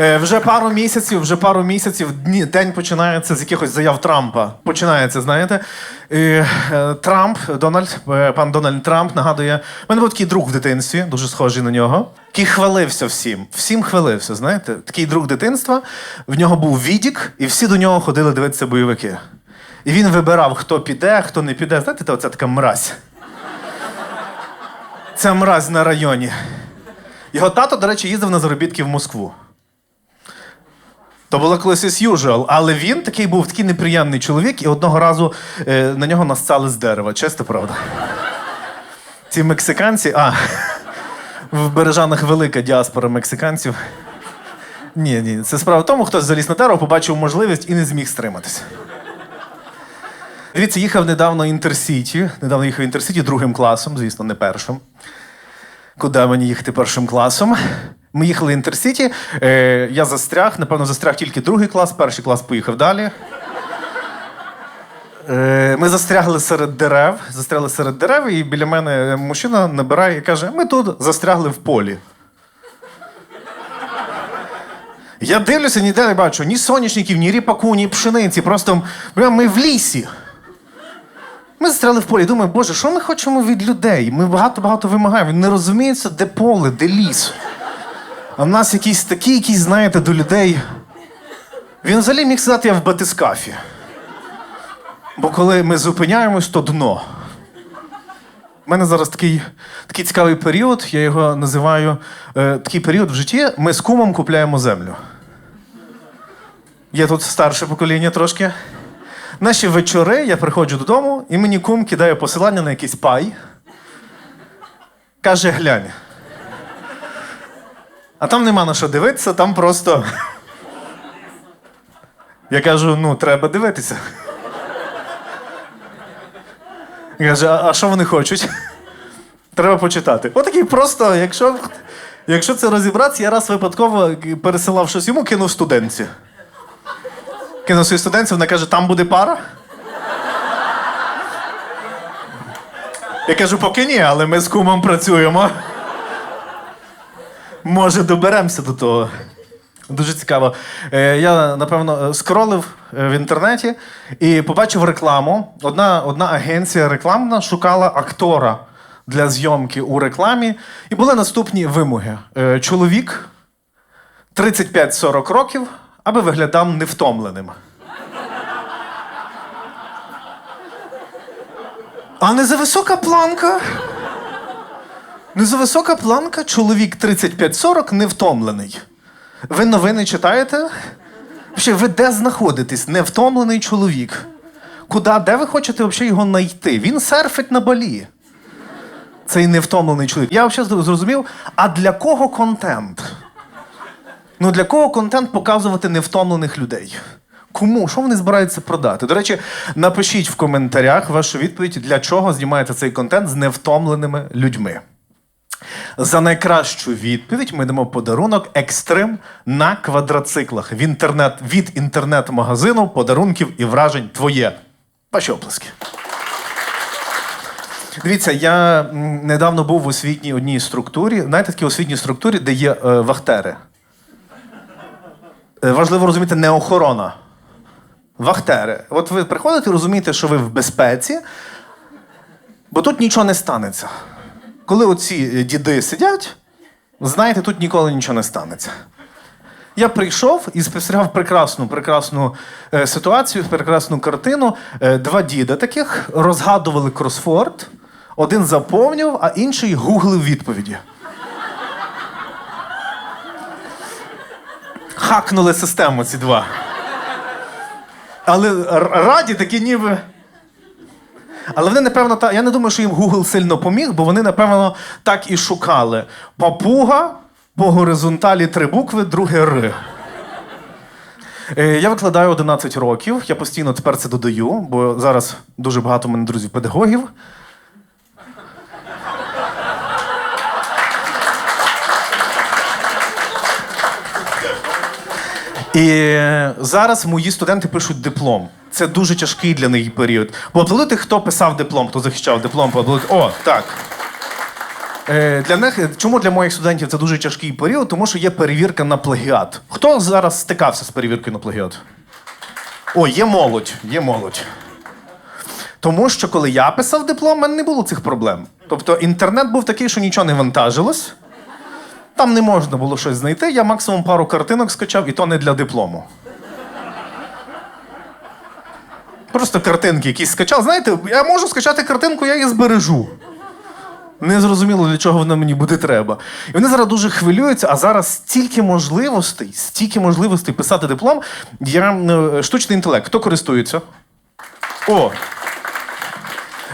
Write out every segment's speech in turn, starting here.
Е, Вже пару місяців, вже пару місяців дні, день починається з якихось заяв Трампа. Починається, знаєте. Е, Трамп, Дональд, е, пан Дональд Трамп нагадує. У мене був такий друг в дитинстві, дуже схожий на нього, який хвалився всім. Всім хвалився, знаєте. Такий друг дитинства. В нього був відік, і всі до нього ходили дивитися бойовики. І він вибирав, хто піде, хто не піде. Знаєте, та оця така мразь. Ця мразь на районі. Його тато, до речі, їздив на заробітки в Москву. То було колись as usual, але він такий був такий неприємний чоловік, і одного разу е, на нього настали з дерева. Чесно, правда. Ці мексиканці, а в Бережанах велика діаспора мексиканців. Ні, ні, це справа в тому, хтось заліз на дерево, побачив можливість і не зміг стриматися. Дивіться, їхав недавно Інтерсіті. Недавно їхав Інтерсіті другим класом, звісно, не першим. Куди мені їхати першим класом? Ми їхали Інтерсіті. Е, я застряг, напевно, застряг тільки другий клас, перший клас поїхав далі. Е, ми застрягли серед дерев, застрягли серед дерев, і біля мене мужчина набирає і каже: ми тут застрягли в полі. Я дивлюся, ніде не бачу ні соняшників, ні ріпаку, ні пшениці. Просто ми в лісі. Ми застряли в полі. Думаю, боже, що ми хочемо від людей? Ми багато-багато вимагаємо. Він не розуміється, де поле, де ліс. А в нас якісь такі, якісь, знаєте, до людей. Він взагалі міг сказати, я в батискафі. Бо коли ми зупиняємось, то дно. У мене зараз такий, такий цікавий період, я його називаю е, такий період в житті. Ми з кумом купляємо землю. Є тут старше покоління трошки. Наші вечори я приходжу додому, і мені кум кидає посилання на якийсь пай. Каже, глянь. А там нема на що дивитися, там просто. Я кажу: ну, треба дивитися. Каже, а, а що вони хочуть? Треба почитати. Отакий просто, якщо, якщо це розібратися, я раз випадково пересилав щось йому, кинув студентці. Кинув свій студентці, вона каже, там буде пара. Я кажу, поки ні, але ми з кумом працюємо. Може, доберемося до того. Дуже цікаво. Е, я, напевно, скролив е, в інтернеті і побачив рекламу. Одна, одна агенція рекламна шукала актора для зйомки у рекламі. І були наступні вимоги: Е, чоловік 35-40 років, аби виглядав невтомленим. А не за висока планка. Не за висока планка, чоловік 35-40 невтомлений. Ви новини читаєте? Взагалі, ви де знаходитесь? Невтомлений чоловік. Куда, де ви хочете взагалі його знайти? Він серфить на балі. Цей невтомлений чоловік. Я взагалі зрозумів, а для кого контент? Ну для кого контент показувати невтомлених людей? Кому? Що вони збираються продати? До речі, напишіть в коментарях вашу відповідь, для чого знімається цей контент з невтомленими людьми. За найкращу відповідь ми дамо подарунок екстрим на квадроциклах в інтернет, від інтернет-магазину подарунків і вражень твоє. Ваші оплески. Дивіться, я недавно був в освітній одній структурі. Знаєте, такій освітній структурі, де є е, вахтери. Е, важливо розуміти, не охорона. Вахтери. От ви приходите і розумієте, що ви в безпеці, бо тут нічого не станеться. Коли оці е, діди сидять, знаєте, тут ніколи нічого не станеться. Я прийшов і спостерігав прекрасну, прекрасну е, ситуацію, прекрасну картину. Е, два діда таких розгадували кросфорд, один заповнював, а інший гуглив відповіді. Хакнули систему ці два. Але раді такі ніби. Але вони, напевно, та... я не думаю, що їм Google сильно поміг, бо вони, напевно, так і шукали. Папуга по горизонталі три букви, друге Р. Е, Я викладаю 11 років. Я постійно тепер це додаю, бо зараз дуже багато в мене друзів-педагогів. І зараз мої студенти пишуть диплом. Це дуже тяжкий для них період. Бо Поаплодуйте, хто писав диплом, хто захищав диплом, поаплодуйте. О, так. Е, Для них, чому для моїх студентів це дуже тяжкий період? Тому що є перевірка на плагіат. Хто зараз стикався з перевіркою на плагіат? О, є молодь, є молодь. Тому що коли я писав диплом, в мене не було цих проблем. Тобто інтернет був такий, що нічого не вантажилось. Там не можна було щось знайти. Я максимум пару картинок скачав, і то не для диплому. Просто картинки якісь скачав. Знаєте, я можу скачати картинку, я її збережу. Не зрозуміло, для чого воно мені буде треба. І вони зараз дуже хвилюються, а зараз стільки можливостей, стільки можливостей писати диплом. Я е, штучний інтелект. Хто користується? О!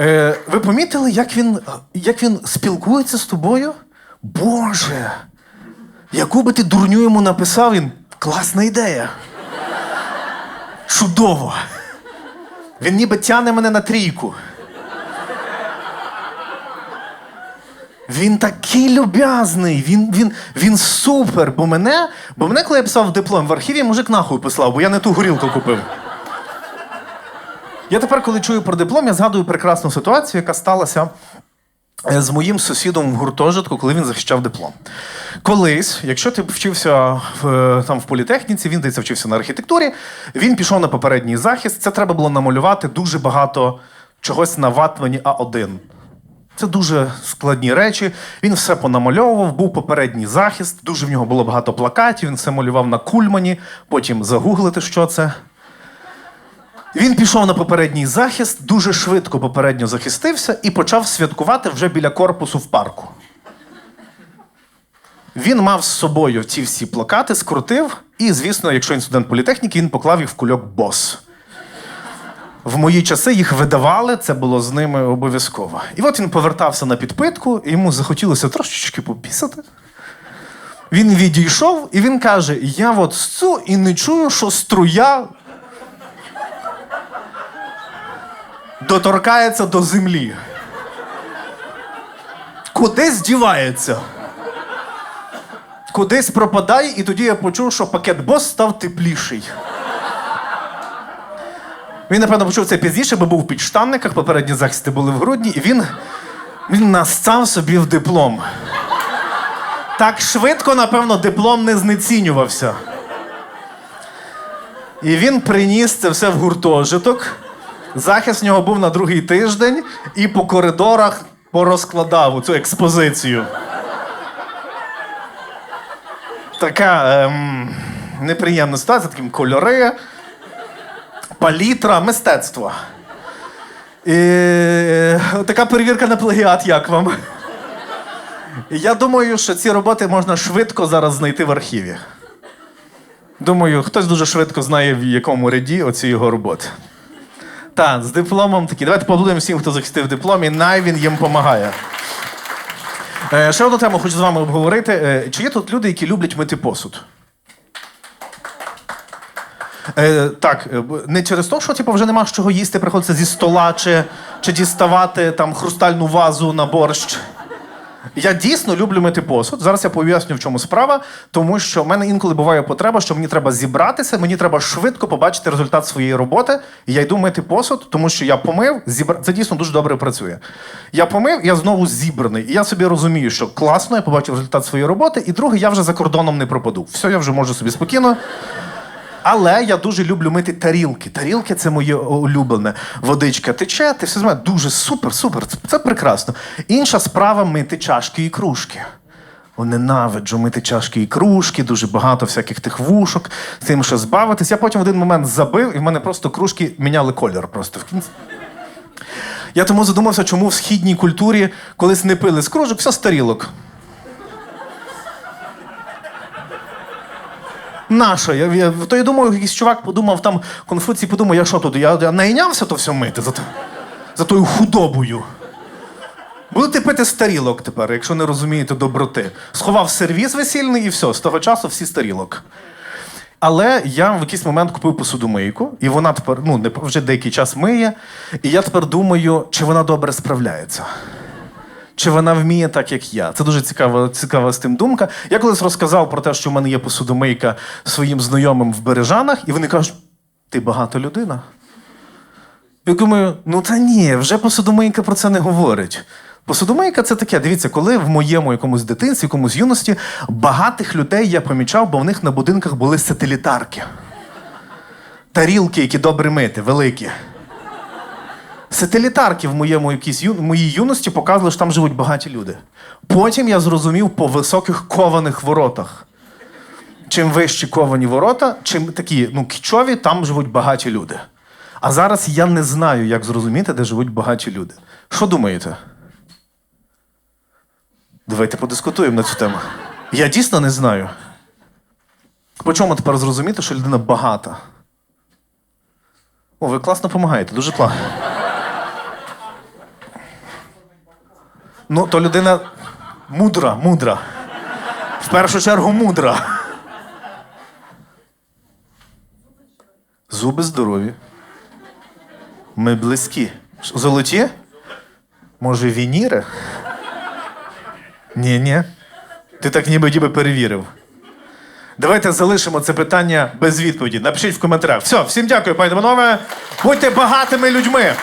Е, ви помітили, як він, як він спілкується з тобою? Боже! Яку би ти дурню йому написав, він класна ідея. Чудово! Він ніби тяне мене на трійку. Він такий люб'язний, він, він, він супер. Бо мене, бо мене, коли я писав диплом в архіві, мужик нахуй послав, бо я не ту горілку купив. Я тепер, коли чую про диплом, я згадую прекрасну ситуацію, яка сталася з моїм сусідом в гуртожитку, коли він захищав диплом. Колись, якщо ти вчився в, е, там в політехніці, він десь вчився на архітектурі, він пішов на попередній захист. Це треба було намалювати дуже багато чогось на ватмані А1. Це дуже складні речі. Він все понамальовував, був попередній захист, дуже в нього було багато плакатів, він все малював на кульмані, потім загуглити, що це. Він пішов на попередній захист, дуже швидко попередньо захистився і почав святкувати вже біля корпусу в парку. Він мав з собою ці всі плакати, скрутив, і, звісно, якщо він студент політехніки, він поклав їх в кульок бос. В мої часи їх видавали, це було з ними обов'язково. І от він повертався на підпитку, і йому захотілося трошечки попісати. Він відійшов і він каже: Я от цю і не чую, що струя доторкається до землі. Кудись дівається. Кудись пропадає, і тоді я почув, що пакет бос став тепліший. Він, напевно, почув це пізніше, бо був в підштанниках, попередні захисти були в грудні, і він, він настав собі в диплом. Так швидко, напевно, диплом не знецінювався. І він приніс це все в гуртожиток. Захист нього був на другий тиждень і по коридорах порозкладав цю експозицію. Така ем, неприємна ситуація, такі кольори, палітра, мистецтво. І, е, така перевірка на плагіат, як вам? Я думаю, що ці роботи можна швидко зараз знайти в архіві. Думаю, хтось дуже швидко знає, в якому ряді оці його роботи. Так, з дипломом такі. Давайте поаплодуємо всім, хто захистив диплом, і най він їм допомагає. Е, ще одну тему хочу з вами обговорити. Е, чи є тут люди, які люблять мити посуд? Е, так, е, не через те, що типу, вже нема з чого їсти, приходиться зі стола чи, чи діставати там хрустальну вазу на борщ. Я дійсно люблю мити посуд. Зараз я поясню, в чому справа, тому що в мене інколи буває потреба, що мені треба зібратися, мені треба швидко побачити результат своєї роботи. І я йду мити посуд, тому що я помив, зібра... це дійсно дуже добре працює. Я помив, я знову зібраний. І я собі розумію, що класно, я побачив результат своєї роботи. І друге, я вже за кордоном не пропаду. Все, я вже можу собі спокійно. Але я дуже люблю мити тарілки. Тарілки це моє улюблене. Водичка тече, ти все знаєш, дуже супер, супер. Це, прекрасно. Інша справа мити чашки і кружки. О, ненавиджу мити чашки і кружки, дуже багато всяких тих вушок, з тим, що збавитись. Я потім в один момент забив, і в мене просто кружки міняли колір. Просто в кінці. Я тому задумався, чому в східній культурі колись не пили з кружок, все з тарілок. Наша. Я, я, то я думаю, якийсь чувак подумав там, Конфуцій подумав, я що тут? Я, я найнявся то все мити за, за тою худобою. Будете пити з тарілок тепер, якщо не розумієте доброти. Сховав сервіз весільний і все, з того часу всі з тарілок. Але я в якийсь момент купив посудомийку, і вона тепер ну, вже деякий час миє. І я тепер думаю, чи вона добре справляється. Чи вона вміє так, як я? Це дуже цікава, цікава з тим думка. Я колись розказав про те, що в мене є посудомийка своїм знайомим в Бережанах, і вони кажуть: ти багата людина. Я думаю, ну та ні, вже посудомийка про це не говорить. Посудомийка це таке. Дивіться, коли в моєму якомусь дитинстві, якомусь юності багатих людей я помічав, бо в них на будинках були сателітарки. Тарілки, які добре мити, великі. Сателітарки в моєму якійсь ю... моїй юності показували, що там живуть багаті люди. Потім я зрозумів по високих кованих воротах. Чим вищі ковані ворота, чим такі ну, кічові, там живуть багаті люди. А зараз я не знаю, як зрозуміти, де живуть багаті люди. Що думаєте? Давайте подискутуємо на цю тему. Я дійсно не знаю. По чому тепер зрозуміти, що людина багата? О, ви класно допомагаєте, дуже класно. Ну, то людина мудра, мудра. В першу чергу мудра. Зуби здорові. Ми близькі. Золоті? Може, вініри? Ні, ні. Ти так ніби ніби перевірив. Давайте залишимо це питання без відповіді. Напишіть в коментарях. Все, всім дякую, пані та. Будьте багатими людьми.